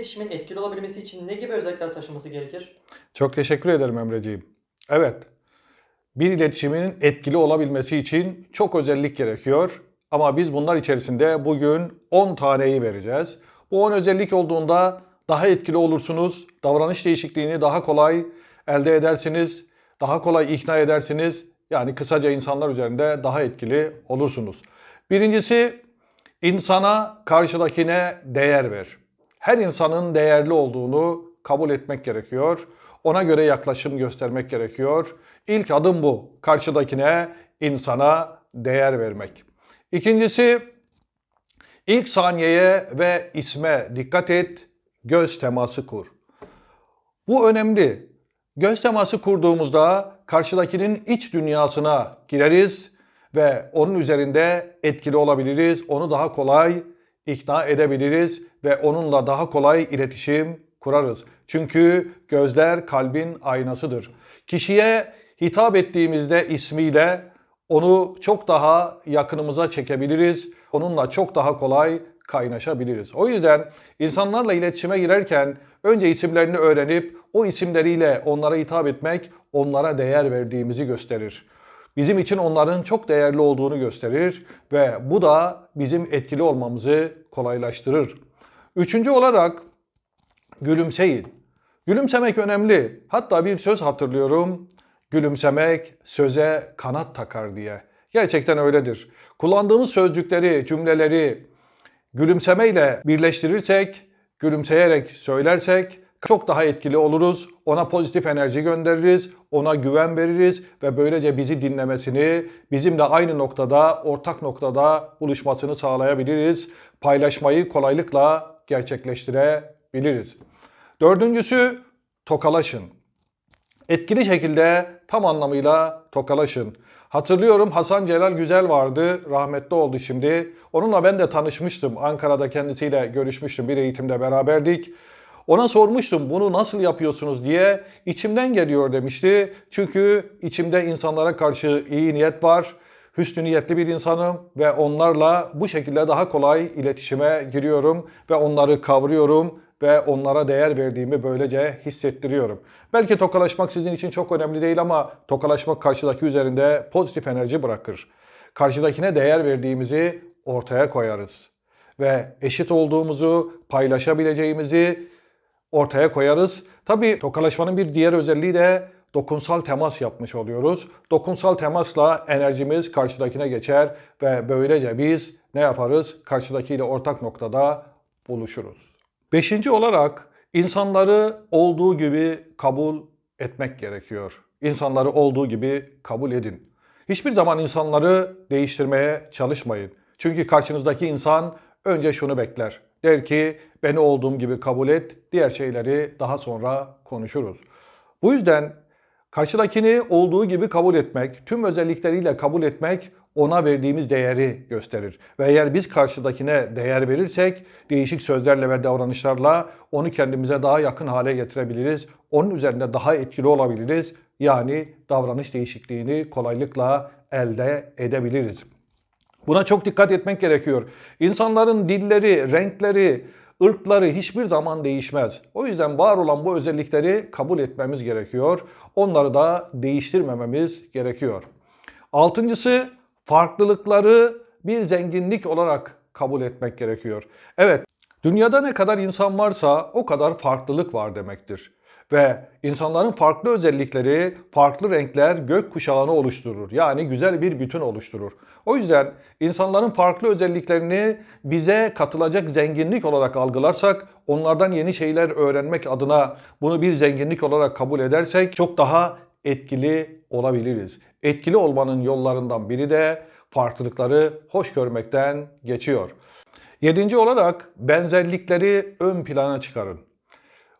iletişimin etkili olabilmesi için ne gibi özellikler taşıması gerekir? Çok teşekkür ederim Emreciğim. Evet, bir iletişimin etkili olabilmesi için çok özellik gerekiyor. Ama biz bunlar içerisinde bugün 10 taneyi vereceğiz. Bu 10 özellik olduğunda daha etkili olursunuz. Davranış değişikliğini daha kolay elde edersiniz. Daha kolay ikna edersiniz. Yani kısaca insanlar üzerinde daha etkili olursunuz. Birincisi insana karşıdakine değer ver. Her insanın değerli olduğunu kabul etmek gerekiyor. Ona göre yaklaşım göstermek gerekiyor. İlk adım bu. Karşıdakine, insana değer vermek. İkincisi ilk saniyeye ve isme dikkat et. Göz teması kur. Bu önemli. Göz teması kurduğumuzda karşıdakinin iç dünyasına gireriz ve onun üzerinde etkili olabiliriz. Onu daha kolay ikna edebiliriz ve onunla daha kolay iletişim kurarız. Çünkü gözler kalbin aynasıdır. Kişiye hitap ettiğimizde ismiyle onu çok daha yakınımıza çekebiliriz. Onunla çok daha kolay kaynaşabiliriz. O yüzden insanlarla iletişime girerken önce isimlerini öğrenip o isimleriyle onlara hitap etmek onlara değer verdiğimizi gösterir. Bizim için onların çok değerli olduğunu gösterir ve bu da bizim etkili olmamızı kolaylaştırır. Üçüncü olarak gülümseyin. Gülümsemek önemli. Hatta bir söz hatırlıyorum. Gülümsemek söze kanat takar diye. Gerçekten öyledir. Kullandığımız sözcükleri, cümleleri gülümsemeyle birleştirirsek, gülümseyerek söylersek çok daha etkili oluruz. Ona pozitif enerji göndeririz, ona güven veririz ve böylece bizi dinlemesini, bizimle aynı noktada, ortak noktada buluşmasını sağlayabiliriz. Paylaşmayı kolaylıkla gerçekleştirebiliriz. Dördüncüsü tokalaşın. Etkili şekilde tam anlamıyla tokalaşın. Hatırlıyorum Hasan Celal Güzel vardı, rahmetli oldu şimdi. Onunla ben de tanışmıştım. Ankara'da kendisiyle görüşmüştüm, bir eğitimde beraberdik. Ona sormuştum bunu nasıl yapıyorsunuz diye. İçimden geliyor demişti. Çünkü içimde insanlara karşı iyi niyet var. Hüsnü niyetli bir insanım ve onlarla bu şekilde daha kolay iletişime giriyorum ve onları kavruyorum ve onlara değer verdiğimi böylece hissettiriyorum. Belki tokalaşmak sizin için çok önemli değil ama tokalaşmak karşıdaki üzerinde pozitif enerji bırakır. Karşıdakine değer verdiğimizi ortaya koyarız ve eşit olduğumuzu, paylaşabileceğimizi ortaya koyarız. Tabii tokalaşmanın bir diğer özelliği de dokunsal temas yapmış oluyoruz. Dokunsal temasla enerjimiz karşıdakine geçer ve böylece biz ne yaparız? Karşıdakiyle ortak noktada buluşuruz. Beşinci olarak insanları olduğu gibi kabul etmek gerekiyor. İnsanları olduğu gibi kabul edin. Hiçbir zaman insanları değiştirmeye çalışmayın. Çünkü karşınızdaki insan önce şunu bekler. Der ki beni olduğum gibi kabul et, diğer şeyleri daha sonra konuşuruz. Bu yüzden karşıdakini olduğu gibi kabul etmek, tüm özellikleriyle kabul etmek ona verdiğimiz değeri gösterir. Ve eğer biz karşıdakine değer verirsek değişik sözlerle ve davranışlarla onu kendimize daha yakın hale getirebiliriz. Onun üzerinde daha etkili olabiliriz. Yani davranış değişikliğini kolaylıkla elde edebiliriz. Buna çok dikkat etmek gerekiyor. İnsanların dilleri, renkleri, ırkları hiçbir zaman değişmez. O yüzden var olan bu özellikleri kabul etmemiz gerekiyor. Onları da değiştirmememiz gerekiyor. Altıncısı farklılıkları bir zenginlik olarak kabul etmek gerekiyor. Evet, dünyada ne kadar insan varsa o kadar farklılık var demektir. Ve insanların farklı özellikleri, farklı renkler gök kuşağını oluşturur. Yani güzel bir bütün oluşturur. O yüzden insanların farklı özelliklerini bize katılacak zenginlik olarak algılarsak, onlardan yeni şeyler öğrenmek adına bunu bir zenginlik olarak kabul edersek çok daha etkili olabiliriz. Etkili olmanın yollarından biri de farklılıkları hoş görmekten geçiyor. Yedinci olarak benzerlikleri ön plana çıkarın.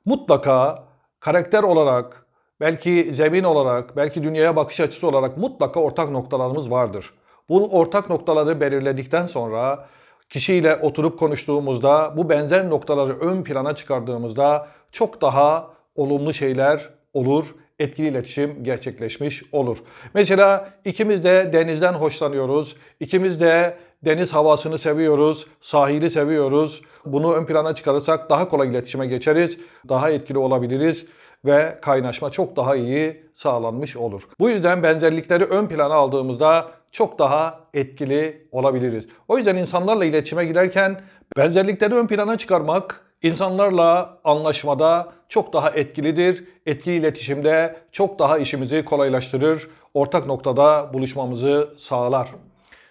Mutlaka karakter olarak, belki zemin olarak, belki dünyaya bakış açısı olarak mutlaka ortak noktalarımız vardır. Bu ortak noktaları belirledikten sonra kişiyle oturup konuştuğumuzda bu benzer noktaları ön plana çıkardığımızda çok daha olumlu şeyler olur etkili iletişim gerçekleşmiş olur. Mesela ikimiz de denizden hoşlanıyoruz. İkimiz de deniz havasını seviyoruz, sahili seviyoruz. Bunu ön plana çıkarırsak daha kolay iletişime geçeriz, daha etkili olabiliriz ve kaynaşma çok daha iyi sağlanmış olur. Bu yüzden benzerlikleri ön plana aldığımızda çok daha etkili olabiliriz. O yüzden insanlarla iletişime girerken benzerlikleri ön plana çıkarmak insanlarla anlaşmada çok daha etkilidir. Etkili iletişimde çok daha işimizi kolaylaştırır. Ortak noktada buluşmamızı sağlar.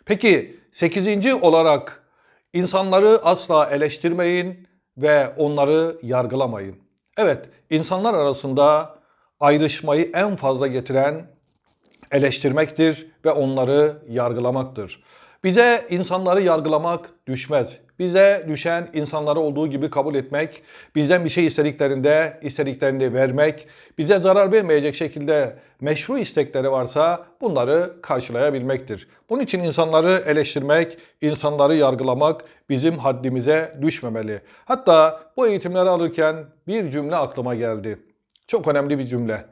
Peki 8. olarak insanları asla eleştirmeyin ve onları yargılamayın. Evet, insanlar arasında ayrışmayı en fazla getiren eleştirmektir ve onları yargılamaktır. Bize insanları yargılamak düşmez. Bize düşen insanları olduğu gibi kabul etmek, bizden bir şey istediklerinde istediklerini vermek, bize zarar vermeyecek şekilde meşru istekleri varsa bunları karşılayabilmektir. Bunun için insanları eleştirmek, insanları yargılamak bizim haddimize düşmemeli. Hatta bu eğitimleri alırken bir cümle aklıma geldi. Çok önemli bir cümle.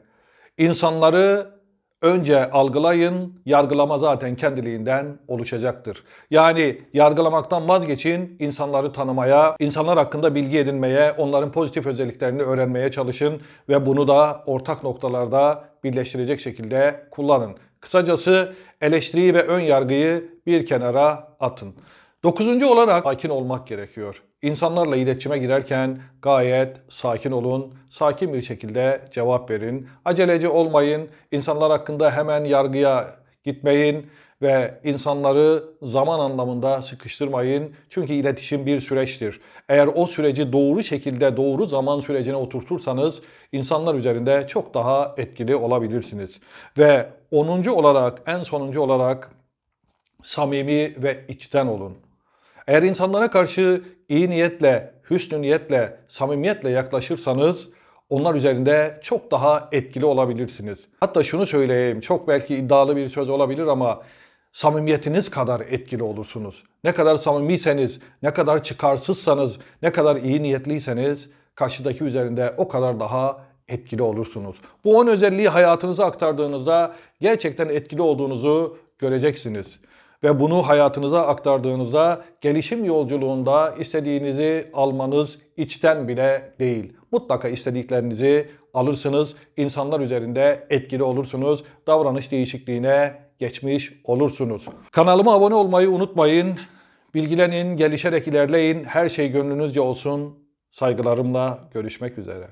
İnsanları önce algılayın, yargılama zaten kendiliğinden oluşacaktır. Yani yargılamaktan vazgeçin, insanları tanımaya, insanlar hakkında bilgi edinmeye, onların pozitif özelliklerini öğrenmeye çalışın ve bunu da ortak noktalarda birleştirecek şekilde kullanın. Kısacası eleştiriyi ve ön yargıyı bir kenara atın. Dokuzuncu olarak sakin olmak gerekiyor. İnsanlarla iletişime girerken gayet sakin olun, sakin bir şekilde cevap verin. Aceleci olmayın, insanlar hakkında hemen yargıya gitmeyin ve insanları zaman anlamında sıkıştırmayın. Çünkü iletişim bir süreçtir. Eğer o süreci doğru şekilde, doğru zaman sürecine oturtursanız insanlar üzerinde çok daha etkili olabilirsiniz. Ve 10. olarak, en sonuncu olarak samimi ve içten olun. Eğer insanlara karşı iyi niyetle, hüsnü niyetle, samimiyetle yaklaşırsanız onlar üzerinde çok daha etkili olabilirsiniz. Hatta şunu söyleyeyim, çok belki iddialı bir söz olabilir ama samimiyetiniz kadar etkili olursunuz. Ne kadar samimiyseniz, ne kadar çıkarsızsanız, ne kadar iyi niyetliyseniz karşıdaki üzerinde o kadar daha etkili olursunuz. Bu 10 özelliği hayatınıza aktardığınızda gerçekten etkili olduğunuzu göreceksiniz. Ve bunu hayatınıza aktardığınızda gelişim yolculuğunda istediğinizi almanız içten bile değil. Mutlaka istediklerinizi alırsınız. insanlar üzerinde etkili olursunuz. Davranış değişikliğine geçmiş olursunuz. Kanalıma abone olmayı unutmayın. Bilgilenin, gelişerek ilerleyin. Her şey gönlünüzce olsun. Saygılarımla görüşmek üzere.